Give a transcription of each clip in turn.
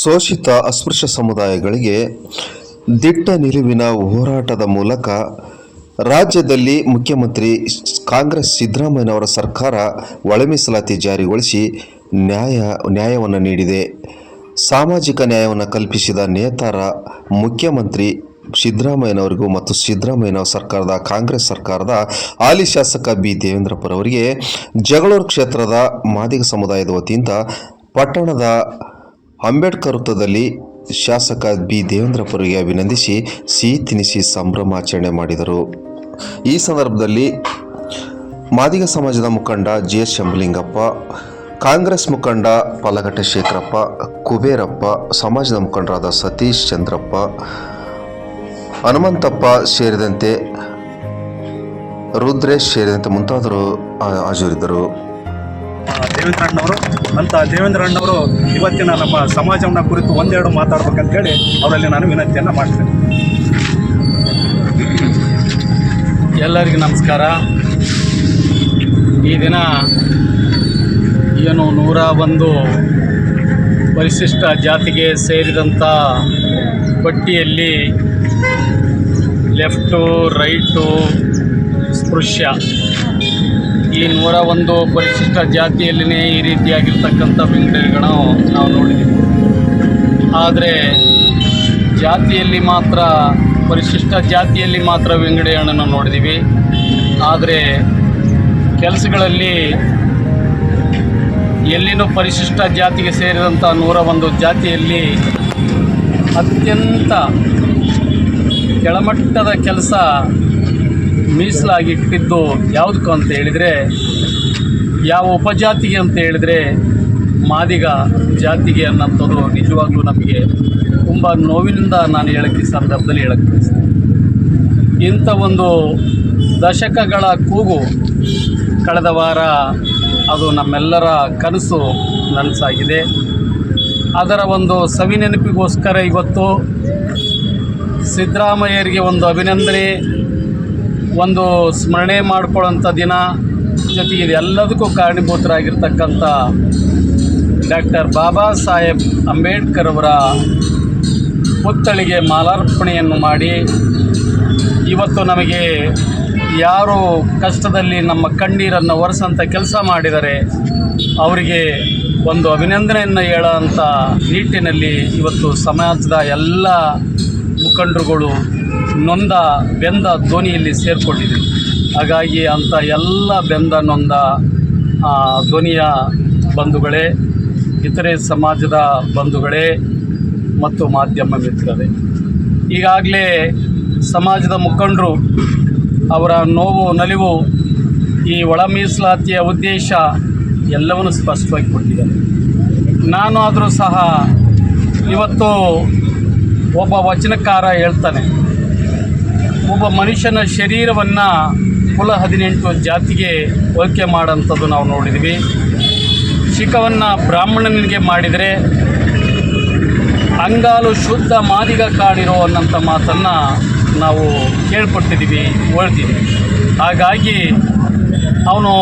ಶೋಷಿತ ಅಸ್ಪೃಶ್ಯ ಸಮುದಾಯಗಳಿಗೆ ದಿಟ್ಟ ನಿಲುವಿನ ಹೋರಾಟದ ಮೂಲಕ ರಾಜ್ಯದಲ್ಲಿ ಮುಖ್ಯಮಂತ್ರಿ ಕಾಂಗ್ರೆಸ್ ಸಿದ್ದರಾಮಯ್ಯನವರ ಸರ್ಕಾರ ಒಳ ಮೀಸಲಾತಿ ಜಾರಿಗೊಳಿಸಿ ನ್ಯಾಯ, ನ್ಯಾಯವನ್ನು ನೀಡಿದೆ. ಸಾಮಾಜಿಕ ನ್ಯಾಯವನ್ನು ಕಲ್ಪಿಸಿದ ನೇತಾರ ಮುಖ್ಯಮಂತ್ರಿ ಸಿದ್ದರಾಮಯ್ಯನವರಿಗೂ ಮತ್ತು ಸಿದ್ದರಾಮಯ್ಯನವರ ಸರ್ಕಾರದ, ಕಾಂಗ್ರೆಸ್ ಸರ್ಕಾರದ ಹಾಲಿ ಶಾಸಕ ಬಿ. ದೇವೇಂದ್ರಪ್ಪರವರಿಗೆ ಜಗಳೂರು ಕ್ಷೇತ್ರದ ಮಾದಿಗ ಸಮುದಾಯದ ವತಿಯಿಂದ ಪಟ್ಟಣದ ಅಂಬೇಡ್ಕರ್ ವೃತ್ತದಲ್ಲಿ ಶಾಸಕ ಬಿ. ದೇವೇಂದ್ರಪುರಿಗೆ ಅಭಿನಂದಿಸಿ ಸಿಹಿ ತಿನಿಸಿ ಸಂಭ್ರಮಾಚರಣೆ ಮಾಡಿದರು. ಈ ಸಂದರ್ಭದಲ್ಲಿ ಮಾದಿಗ ಸಮಾಜದ ಮುಖಂಡ ಜಿ ಎಸ್ ಶಂಭಲಿಂಗಪ್ಪ, ಕಾಂಗ್ರೆಸ್ ಮುಖಂಡ ಪಲಗಟ್ಟೆ ಶೇಖರಪ್ಪ ಕುಬೇರಪ್ಪ, ಸಮಾಜದ ಮುಖಂಡರಾದ ಸತೀಶ್ ಚಂದ್ರಪ್ಪ, ಹನುಮಂತಪ್ಪ ಸೇರಿದಂತೆ ರುದ್ರೇಶ್ ಸೇರಿದಂತೆ ಮುಂತಾದರು ಆ- ಹಾಜರಿದ್ದರು ದೇವೇಂದ್ರಣ್ಣವರು ಅಂತ ದೇವೇಂದ್ರಣ್ಣವರು ಇವತ್ತಿನ ನಮ್ಮ ಸಮಾಜವನ್ನು ಕುರಿತು ಒಂದೆರಡು ಮಾತಾಡ್ಬೇಕಂತೇಳಿ ಅವರಲ್ಲಿ ನಾನು ವಿನಂತಿಯನ್ನು ಮಾಡ್ತೇನೆ. ಎಲ್ಲರಿಗೂ ನಮಸ್ಕಾರ. ಈ ದಿನ ಏನು ನೂರ ಒಂದು ಪರಿಶಿಷ್ಟ ಜಾತಿಗೆ ಸೇರಿದಂಥ ಪಟ್ಟಿಯಲ್ಲಿ ಲೆಫ್ಟು ರೈಟು ಸ್ಪೃಶ್ಯ. ಈ ನೂರ ಒಂದು ಪರಿಶಿಷ್ಟ ಜಾತಿಯಲ್ಲಿನೇ ಈ ರೀತಿಯಾಗಿರ್ತಕ್ಕಂಥ ವಿಂಗಡಣೆಗಳನ್ನು ನಾವು ನೋಡಿದ್ದೀವಿ. ಆದರೆ ಜಾತಿಯಲ್ಲಿ ಮಾತ್ರ, ಪರಿಶಿಷ್ಟ ಜಾತಿಯಲ್ಲಿ ಮಾತ್ರ ವಿಂಗಡಣೆಯನ್ನು ನೋಡಿದ್ದೀವಿ. ಆದರೆ ಕೆಲಸಗಳಲ್ಲಿ ಎಲ್ಲಿನೂ ಪರಿಶಿಷ್ಟ ಜಾತಿಗೆ ಸೇರಿದಂಥ ನೂರ ಒಂದು ಜಾತಿಯಲ್ಲಿ ಅತ್ಯಂತ ಕೆಳಮಟ್ಟದ ಕೆಲಸ ಮೀಸಲಾಗಿಟ್ಟಿದ್ದು ಯಾವುದಕ್ಕೂ ಅಂತ ಹೇಳಿದರೆ, ಯಾವ ಉಪಜಾತಿಗೆ ಅಂತ ಹೇಳಿದರೆ ಮಾದಿಗ ಜಾತಿಗೆ ಅನ್ನೋಂಥದ್ದು ನಿಜವಾಗ್ಲೂ ನಮಗೆ ತುಂಬ ನೋವಿನಿಂದ ನಾನು ಹೇಳಕ್ಕೆ ಸಂದರ್ಭದಲ್ಲಿ ಹೇಳಕ್ಕೆ ಬಯಸ್ತೇನೆ. ಇಂಥ ಒಂದು ದಶಕಗಳ ಕೂಗು ಕಳೆದ ವಾರ ಅದು ನಮ್ಮೆಲ್ಲರ ಕನಸು ನನಸಾಗಿದೆ. ಅದರ ಒಂದು ಸವಿನೆನಪಿಗೋಸ್ಕರ ಇವತ್ತು ಸಿದ್ದರಾಮಯ್ಯರಿಗೆ ಒಂದು ಅಭಿನಂದನೆ. ಒಂದು ಸ್ಮರಣೆ ಮಾಡ್ಕೊಳ್ಳೋಂಥ ದಿನ ಜೊತೆಗೆ ಇದೆಲ್ಲದಕ್ಕೂ ಕಾರಣೀಭೂತರಾಗಿರ್ತಕ್ಕಂಥ ಡಾಕ್ಟರ್ ಬಾಬಾ ಸಾಹೇಬ್ ಅಂಬೇಡ್ಕರ್ ಅವರ ಪುತ್ಥಳಿಗೆ ಮಾಲಾರ್ಪಣೆಯನ್ನು ಮಾಡಿ, ಇವತ್ತು ನಮಗೆ ಯಾರು ಕಷ್ಟದಲ್ಲಿ ನಮ್ಮ ಕಣ್ಣೀರನ್ನು ಒರೆಸಂಥ ಕೆಲಸ ಮಾಡಿದರೆ ಅವರಿಗೆ ಒಂದು ಅಭಿನಂದನೆಯನ್ನು ಹೇಳೋಂಥ ನಿಟ್ಟಿನಲ್ಲಿ ಇವತ್ತು ಸಮಾಜದ ಎಲ್ಲ ಮುಖಂಡರುಗಳು ನೊಂದ ಬೆಂದ ಧ್ವನಿಯಲ್ಲಿ ಸೇರಿಕೊಂಡಿದೆ ಹಾಗಾಗಿ ಅಂಥ ಎಲ್ಲ ಬೆಂದ ನೊಂದ ಧ್ವನಿಯ ಬಂಧುಗಳೇ, ಇತರೆ ಸಮಾಜದ ಬಂಧುಗಳೇ ಮತ್ತು ಮಾಧ್ಯಮ ಮಿತ್ರರೇ, ಈಗಾಗಲೇ ಸಮಾಜದ ಮುಖಂಡರು ಅವರ ನೋವು ನಲಿವು ಈ ಒಳ ಮೀಸಲಾತಿಯ ಉದ್ದೇಶ ಎಲ್ಲವನ್ನು ಸ್ಪಷ್ಟವಾಗಿ ಕೊಟ್ಟಿದ್ದಾರೆ. ನಾನು ಆದರೂ ಸಹ ಇವತ್ತು ಒಬ್ಬ ವಚನಕಾರ ಹೇಳ್ತಾನೆ ಒಬ್ಬ ಮನುಷ್ಯನ ಶರೀರವನ್ನು ಕುಲ ಹದಿನೆಂಟು ಜಾತಿಗೆ ಹೋಲಿಕೆ ಮಾಡೋಂಥದ್ದು ನಾವು ನೋಡಿದ್ವಿ. ಶಿಖವನ್ನು ಬ್ರಾಹ್ಮಣನಿಗೆ ಮಾಡಿದರೆ ಅಂಗಾಲು ಶುದ್ಧ ಮಾದಿಗ ಕಾಡಿರೋ ಅನ್ನೋಂಥ ಮಾತನ್ನು ನಾವು ಕೇಳ್ಪಟ್ಟಿದ್ದೀವಿ ಓಳ್ತೀವಿ ಹಾಗಾಗಿ ಅವನು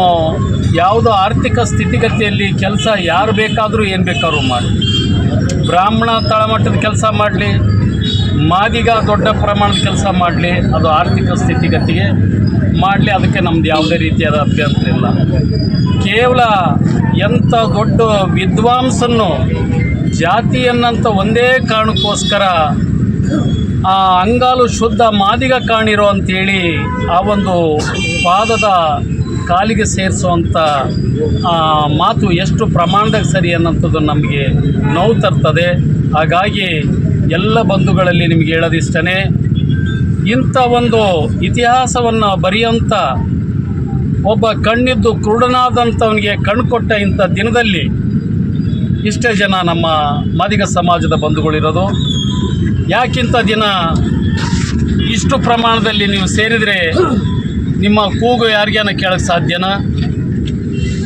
ಯಾವುದೋ ಆರ್ಥಿಕ ಸ್ಥಿತಿಗತಿಯಲ್ಲಿ ಕೆಲಸ ಯಾರು ಬೇಕಾದರೂ ಏನು ಬೇಕಾದ್ರೂ ಮಾಡಿ. ಬ್ರಾಹ್ಮಣ ತಳಮಟ್ಟದ ಕೆಲಸ ಮಾಡಲಿ ಮಾದಿಗ ದೊಡ್ಡ ಪ್ರಮಾಣದ ಕೆಲಸ ಮಾಡಲಿ, ಅದು ಆರ್ಥಿಕ ಸ್ಥಿತಿಗತಿಗೆ ಮಾಡಲಿ, ಅದಕ್ಕೆ ನಮ್ದು ಯಾವುದೇ ರೀತಿಯಾದ ಅಭ್ಯಂತರ ಇಲ್ಲ. ಕೇವಲ ಎಂಥ ದೊಡ್ಡ ವಿದ್ವಾಂಸನ್ನು, ಜಾತಿಯನ್ನಂತ ಒಂದೇ ಕಾರಣಕ್ಕೋಸ್ಕರ ಆ ಅಂಗಾಲು ಶುದ್ಧ ಮಾದಿಗ ಕಾಣಿರೋ ಅಂಥೇಳಿ ಆ ಒಂದು ಪಾದದ ಕಾಲಿಗೆ ಸೇರಿಸುವಂಥ ಮಾತು ಎಷ್ಟು ಪ್ರಮಾಣದಾಗ ಸರಿ ಅನ್ನೋಂಥದ್ದು ನಮಗೆ ನೋವು ತರ್ತದೆ. ಹಾಗಾಗಿ ಎಲ್ಲ ಬಂಧುಗಳಲ್ಲಿ ನಿಮಗೆ ಹೇಳೋದಿಷ್ಟೇ ಇಂಥ ಒಂದು ಇತಿಹಾಸವನ್ನು ಬರೆಯುವಂಥ ಒಬ್ಬ ಕಣ್ಣಿದ್ದು ಕುರುಡನಾದಂಥವನಿಗೆ ಕಣ್ಣು ಕೊಟ್ಟ ಇಂಥ ದಿನದಲ್ಲಿ ಇಷ್ಟೇ ಜನ ನಮ್ಮ ಮಾದಿಗ ಸಮಾಜದ ಬಂಧುಗಳಿರೋದು. ಯಾಕಿಂಥ ದಿನ ಇಷ್ಟು ಪ್ರಮಾಣದಲ್ಲಿ ನೀವು ಸೇರಿದರೆ ನಿಮ್ಮ ಕೂಗು ಯಾರಿಗೇನ ಕೇಳಕ್ಕೆ ಸಾಧ್ಯನಾ?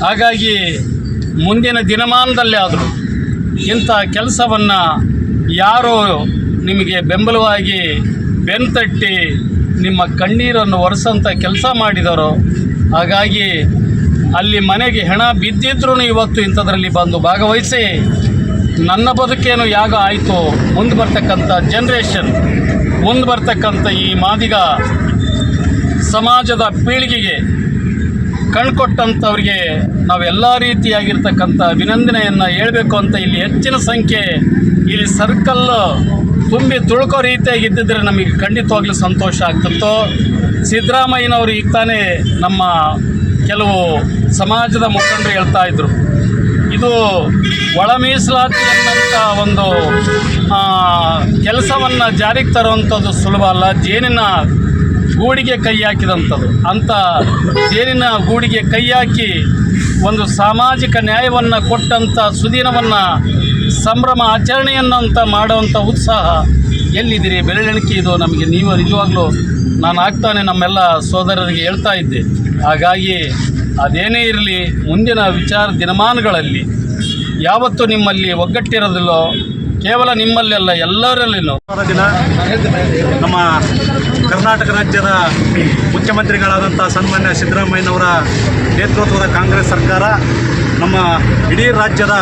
ಹಾಗಾಗಿ ಮುಂದಿನ ದಿನಮಾನದಲ್ಲೇ ಆದರೂ ಇಂಥ ಕೆಲಸವನ್ನು ಯಾರು ನಿಮಗೆ ಬೆಂಬಲವಾಗಿ ಬೆನ್ತಟ್ಟಿ ನಿಮ್ಮ ಕಣ್ಣೀರನ್ನು ಒರೆಸಂಥ ಕೆಲಸ ಮಾಡಿದರೋ, ಹಾಗಾಗಿ ಅಲ್ಲಿ ಮನೆಗೆ ಹೆಣ ಬಿದ್ದಿದ್ರೂ ಇವತ್ತು ಇಂಥದ್ರಲ್ಲಿ ಬಂದು ಭಾಗವಹಿಸಿ, ನನ್ನ ಬದುಕೇನು ಯಾಗ ಆಯಿತು? ಮುಂದೆ ಬರ್ತಕ್ಕಂಥ ಜನ್ರೇಷನ್ ಮುಂದೆ ಬರ್ತಕ್ಕಂಥ ಈ ಮಾದಿಗ ಸಮಾಜದ ಪೀಳಿಗೆಗೆ ಕಣ್ಕೊಟ್ಟಂಥವ್ರಿಗೆ ನಾವೆಲ್ಲ ರೀತಿಯಾಗಿರ್ತಕ್ಕಂಥ ಅಭಿನಂದನೆಯನ್ನು ಹೇಳಬೇಕು ಅಂತ ಇಲ್ಲಿ ಹೆಚ್ಚಿನ ಸಂಖ್ಯೆ ಇಲ್ಲಿ ಸರ್ಕಲ್ ತುಂಬಿ ತುಳ್ಕೋ ರೀತಿಯಾಗಿದ್ದಿದ್ರೆ ನಮಗೆ ಖಂಡಿತವಾಗ್ಲೂ ಸಂತೋಷ ಆಗ್ತಿತ್ತು. ಸಿದ್ದರಾಮಯ್ಯನವರು ಈಗ ತಾನೇ ನಮ್ಮ ಕೆಲವು ಸಮಾಜದ ಮುಖಂಡರು ಹೇಳ್ತಾ ಇದ್ರು. ಇದು ಒಳ ಮೀಸಲಾತಿ ಅನ್ನಂಥ ಒಂದು ಕೆಲಸವನ್ನು ಜಾರಿಗೆ ತರುವಂಥದ್ದು ಸುಲಭ ಅಲ್ಲ. ಜೇನಿನ ಗೂಡಿಗೆ ಕೈ ಹಾಕಿದಂಥದ್ದು. ಅಂಥ ಜೇನಿನ ಗೂಡಿಗೆ ಕೈ ಹಾಕಿ ಒಂದು ಸಾಮಾಜಿಕ ನ್ಯಾಯವನ್ನು ಕೊಟ್ಟಂಥ ಸುದಿನವನ್ನು ಸಂಭ್ರಮ ಆಚರಣೆಯನ್ನಂತ ಮಾಡುವಂಥ ಉತ್ಸಾಹ ಎಲ್ಲಿದ್ದೀರಿ? ಬೆರಳೆಣಿಕೆ ಇದು ನಮಗೆ. ನೀವು ನಿಜವಾಗ್ಲೂ ನಾನು ಆಗ್ತಾನೆ ನಮ್ಮೆಲ್ಲ ಸೋದರರಿಗೆ ಹೇಳ್ತಾ ಇದ್ದೆ. ಹಾಗಾಗಿ ಅದೇನೇ ಇರಲಿ, ಮುಂದಿನ ವಿಚಾರ ದಿನಮಾನಗಳಲ್ಲಿ ಯಾವತ್ತು ನಿಮ್ಮಲ್ಲಿ ಒಗ್ಗಟ್ಟಿರೋದಿಲ್ಲೋ, ಕೇವಲ ನಿಮ್ಮಲ್ಲೆಲ್ಲ ಎಲ್ಲರಲ್ಲಿನೂ. ದಿನ ನಮ್ಮ ಕರ್ನಾಟಕ ರಾಜ್ಯದ ಮುಖ್ಯಮಂತ್ರಿಗಳಾದಂಥ ಸನ್ಮಾನ್ಯ ಸಿದ್ದರಾಮಯ್ಯನವರ ನೇತೃತ್ವದ ಕಾಂಗ್ರೆಸ್ ಸರ್ಕಾರ ನಮ್ಮ ಇಡೀ ರಾಜ್ಯದ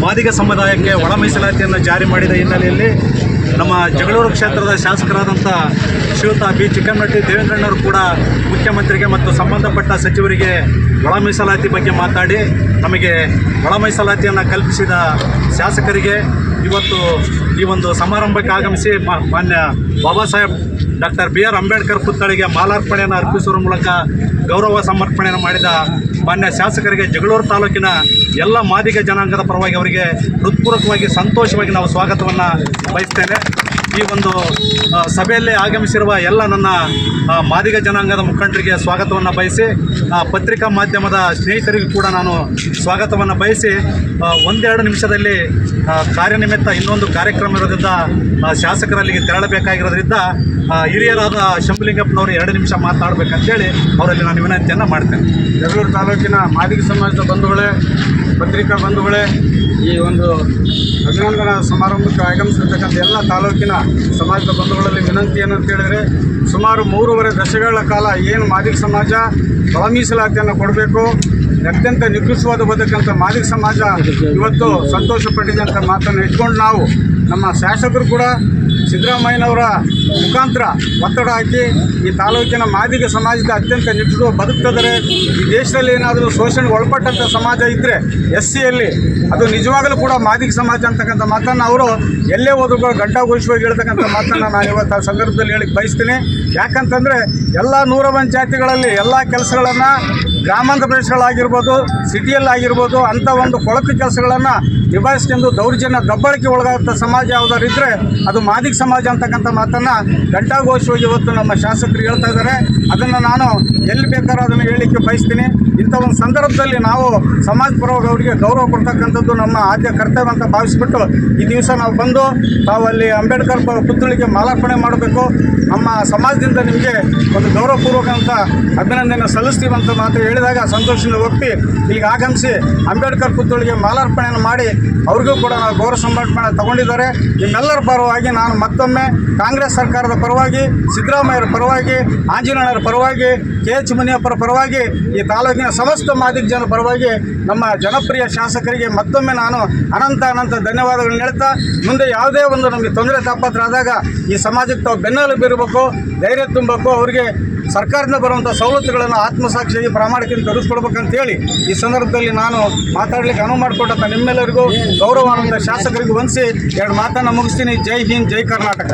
ಮಾದಿಗ ಸಮುದಾಯಕ್ಕೆ ಒಳ ಮೀಸಲಾತಿಯನ್ನು ಜಾರಿ ಮಾಡಿದ ಹಿನ್ನೆಲೆಯಲ್ಲಿ ನಮ್ಮ ಜಗಳೂರು ಕ್ಷೇತ್ರದ ಶಾಸಕರಾದಂಥ ಶ್ರೀಯುತ ಬಿ ಚಿಕ್ಕನಟ್ಟಿ ದೇವೇಂದ್ರಣ್ಣವರು ಕೂಡ ಮುಖ್ಯಮಂತ್ರಿಗೆ ಮತ್ತು ಸಂಬಂಧಪಟ್ಟ ಸಚಿವರಿಗೆ ಒಳ ಮೀಸಲಾತಿ ಬಗ್ಗೆ ಮಾತಾಡಿ, ನಮಗೆ ಒಳ ಮೀಸಲಾತಿಯನ್ನು ಕಲ್ಪಿಸಿದ ಶಾಸಕರಿಗೆ ಇವತ್ತು ಈ ಒಂದು ಸಮಾರಂಭಕ್ಕೆ ಆಗಮಿಸಿ ಮಾನ್ಯ Baba Saheb doctor B R Ambedkar ಪುತ್ಥಳಿಗೆ ಮಾಲಾರ್ಪಣೆಯನ್ನು ಅರ್ಪಿಸುವ ಮೂಲಕ ಗೌರವ ಸಮರ್ಪಣೆಯನ್ನು ಮಾಡಿದ ಮಾನ್ಯ ಶಾಸಕರಿಗೆ ಜಗಳೂರು ತಾಲೂಕಿನ ಎಲ್ಲ ಮಾದಿಗ ಜನಾಂಗದ ಪರವಾಗಿ ಅವರಿಗೆ ಹೃತ್ಪೂರ್ವಕವಾಗಿ, ಸಂತೋಷವಾಗಿ ನಾವು ಸ್ವಾಗತವನ್ನು ಬಯಸ್ತೇನೆ. ಈ ಒಂದು ಸಭೆಯಲ್ಲಿ ಆಗಮಿಸಿರುವ ಎಲ್ಲ ನನ್ನ ಮಾದಿಗ ಜನಾಂಗದ ಮುಖಂಡರಿಗೆ ಸ್ವಾಗತವನ್ನು ಬಯಸಿ ಪತ್ರಿಕಾ ಮಾಧ್ಯಮದ ಸ್ನೇಹಿತರಿಗೂ ಕೂಡ ನಾನು ಸ್ವಾಗತವನ್ನು ಬಯಸಿ ಒಂದೆರಡು ನಿಮಿಷದಲ್ಲಿ ಕಾರ್ಯನಿಮಿತ್ತ ಇನ್ನೊಂದು ಕಾರ್ಯಕ್ರಮ ಇರೋದ್ರಿಂದ ಶಾಸಕರಲ್ಲಿಗೆ ತೆರಳಬೇಕಾಗಿರೋದ್ರಿಂದ ಹಿರಿಯರಾದ ಶಂಭುಲಿಂಗಪ್ಪನವರು ಎರಡು ನಿಮಿಷ ಮಾತಾಡಬೇಕಂತೇಳಿ ಅವರಲ್ಲಿ ನಾನು ವಿನಂತಿಯನ್ನು ಮಾಡ್ತೇನೆ. ಜಗಳೂರು ತಾಲೂಕಿನ ಮಾದಿಗ ಸಮಾಜದ ಬಂಧುಗಳೇ, ಪತ್ರಿಕಾ ಬಂಧುಗಳೇ, ಈ ಒಂದು ಅಭಿನಂದನಾ ಸಮಾರಂಭಕ್ಕೆ ಆಗಮಿಸಿರ್ತಕ್ಕಂಥ ಎಲ್ಲ ತಾಲೂಕಿನ ಸಮಾಜದ ಬಂಧುಗಳಲ್ಲಿ ವಿನಂತಿ ಏನಂತ ಹೇಳಿದರೆ, ಸುಮಾರು ಮೂರುವರೆ ದಶಕಗಳ ಕಾಲ ಏನು ಮಾದಿಗ ಸಮಾಜ ಒಳ ಮೀಸಲಾತಿಯನ್ನು ಕೊಡಬೇಕು, ಅತ್ಯಂತ ನಿಕೃಷ್ಟವಾದ ಬದುಕಂತ ಮಾದಿಗ ಸಮಾಜ ಇವತ್ತು ಸಂತೋಷ ಪಟ್ಟಿದೆ ಅಂತ ಮಾತನ್ನು ಇಟ್ಕೊಂಡು ನಾವು ನಮ್ಮ ಶಾಸಕರು ಕೂಡ ಸಿದ್ದರಾಮಯ್ಯನವರ ಮುಖಾಂತರ ಒತ್ತಡ ಹಾಕಿ ಈ ತಾಲೂಕಿನ ಮಾದಿಗ ಸಮಾಜದ ಅತ್ಯಂತ ನಿಕೃಷ್ಟ ಬದುಕ್ತಿದ್ದಾರೆ ಈ ದೇಶದಲ್ಲಿ ಏನಾದರೂ ಶೋಷಣೆಗೆ ಒಳಪಟ್ಟಂಥ ಸಮಾಜ ಇದ್ದರೆ ಎಸ್ ಸಿಯಲ್ಲಿ ಅದು ನಿಜವಾಗಲೂ ಕೂಡ ಮಾದಿಗ ಸಮಾಜ ಅಂತಕ್ಕಂಥ ಮಾತನ್ನು ಅವರು ಎಲ್ಲೇ ಹೋದ್ರು ಘಂಟಾಘೋಷವಾಗಿ ಹೇಳ್ತಕ್ಕಂಥ ಮಾತನ್ನು ನಾನು ಇವತ್ತು ಆ ಸಂದರ್ಭದಲ್ಲಿ ಹೇಳಿ ಬಯಸ್ತೀನಿ. ಯಾಕಂತಂದರೆ ಎಲ್ಲ ನೂರ ಒಂದು ಜಾತಿಗಳಲ್ಲಿ ಎಲ್ಲ ಕೆಲಸಗಳನ್ನು ಗ್ರಾಮಾಂತರ ಪ್ರದೇಶಗಳಾಗಿರ್ಬೋದು, ಸಿಟಿಯಲ್ಲಾಗಿರ್ಬೋದು, ಅಂಥ ಒಂದು ಕೊಳಕು ಕೆಲಸಗಳನ್ನು ನಿಭಾಯಿಸ್ಕೊಂಡು ದೌರ್ಜನ್ಯ, ದಬ್ಬಳಿಕೆ ಒಳಗಾದಂಥ ಸಮಾಜ ಯಾವುದಾದ್ರು ಇದ್ದರೆ ಅದು ಮಾದಿಗ ಸಮಾಜ ಅಂತಕ್ಕಂಥ ಮಾತನ್ನು ಘಂಟಾಘೋಷವಾಗಿ ಇವತ್ತು ನಮ್ಮ ಶಾಸಕರು ಹೇಳ್ತಾ ಇದ್ದಾರೆ. ಅದನ್ನು ನಾನು ಎಲ್ಲಿ ಬೇಕಾದ್ರೂ ಅದನ್ನು ಹೇಳಲಿಕ್ಕೆ ಬಯಸ್ತೀನಿ. ಇಂಥ ಒಂದು ಸಂದರ್ಭದಲ್ಲಿ ನಾವು ಸಮಾಜ ಪರವಾಗಿ ಅವರಿಗೆ ಗೌರವ ಕೊಡ್ತಕ್ಕಂಥದ್ದು ನಮ್ಮ ಆದ್ಯ ಕರ್ತವ್ಯ ಅಂತ ಭಾವಿಸ್ಬಿಟ್ಟು ಈ ದಿವಸ ನಾವು ಬಂದು ತಾವು ಅಲ್ಲಿ ಅಂಬೇಡ್ಕರ್ ಪುತ್ಥಳಿಗೆ ಮಾಲಾರ್ಪಣೆ ಮಾಡಬೇಕು. ನಮ್ಮ ಸಮಾಜದಿಂದ ನಿಮಗೆ ಒಂದು ಗೌರವಪೂರ್ವಕ ಅಂತ ಅಭಿನಂದನೆ ಸಲ್ಲಿಸ್ತೀವಿ ಅಂತ ಮಾತು ಹೇಳಿದಾಗ ಸಂತೋಷದಿಂದ ಒಪ್ಪಿ ಇಲ್ಲಿಗೆ ಆಗಮಿಸಿ ಅಂಬೇಡ್ಕರ್ ಪುತ್ಥಳಿಗೆ ಮಾಲಾರ್ಪಣೆಯನ್ನು ಮಾಡಿ ಅವ್ರಿಗೂ ಕೂಡ ನಾವು ಗೌರವ ಸಮರ್ಪಣೆ ತಗೊಂಡಿದ್ದಾರೆ. ನಿಮ್ಮೆಲ್ಲರ ಪರವಾಗಿ ನಾನು ಮತ್ತೊಮ್ಮೆ ಕಾಂಗ್ರೆಸ್ ಸರ್ಕಾರದ ಪರವಾಗಿ, ಸಿದ್ದರಾಮಯ್ಯರ ಪರವಾಗಿ ಆಂಜನೇಯರ ಪರವಾಗಿ, ಕೆ ಎಚ್ ಮುನಿಯಪ್ಪರ ಪರವಾಗಿ, ಈ ತಾಲೂಕಿನ ಸಮಸ್ತ ಮಾದಿಗ ಜನ ಪರವಾಗಿ ನಮ್ಮ ಜನಪ್ರಿಯ ಶಾಸಕರಿಗೆ ಮತ್ತೊಮ್ಮೆ ನಾನು ಅನಂತ ಅನಂತ ಧನ್ಯವಾದಗಳನ್ನು ಹೇಳ್ತಾ, ಮುಂದೆ ಯಾವುದೇ ಒಂದು ನಮಗೆ ತೊಂದರೆ ತಾಪತ್ರ ಆದಾಗ ಈ ಸಮಾಜಕ್ಕೆ ತಾವು ಬೆನ್ನೆಲುಬಿರಬೇಕು ಧೈರ್ಯ ತುಂಬಬೇಕು, ಅವರಿಗೆ ಸರ್ಕಾರದಿಂದ ಬರುವಂಥ ಸವಲತ್ತುಗಳನ್ನು ಆತ್ಮಸಾಕ್ಷಿಯಾಗಿ ಪ್ರಾಮಾಣಿಕತೆ ತರಿಸ್ಕೊಡ್ಬೇಕಂತೇಳಿ ಈ ಸಂದರ್ಭದಲ್ಲಿ ನಾನು ಮಾತಾಡಲಿಕ್ಕೆ ಅನುವು ಮಾಡಿಕೊಟ್ಟಂಥ ನಿಮ್ಮೆಲ್ಲರಿಗೂ ಗೌರವಾನ್ವಿತ ಶಾಸಕರಿಗೂ ವಂದಿಸಿ ಎರಡು ಮಾತನ್ನು ಮುಗಿಸ್ತೀನಿ. ಜೈ ಹಿಂದ್, ಜೈ ಕರ್ನಾಟಕ.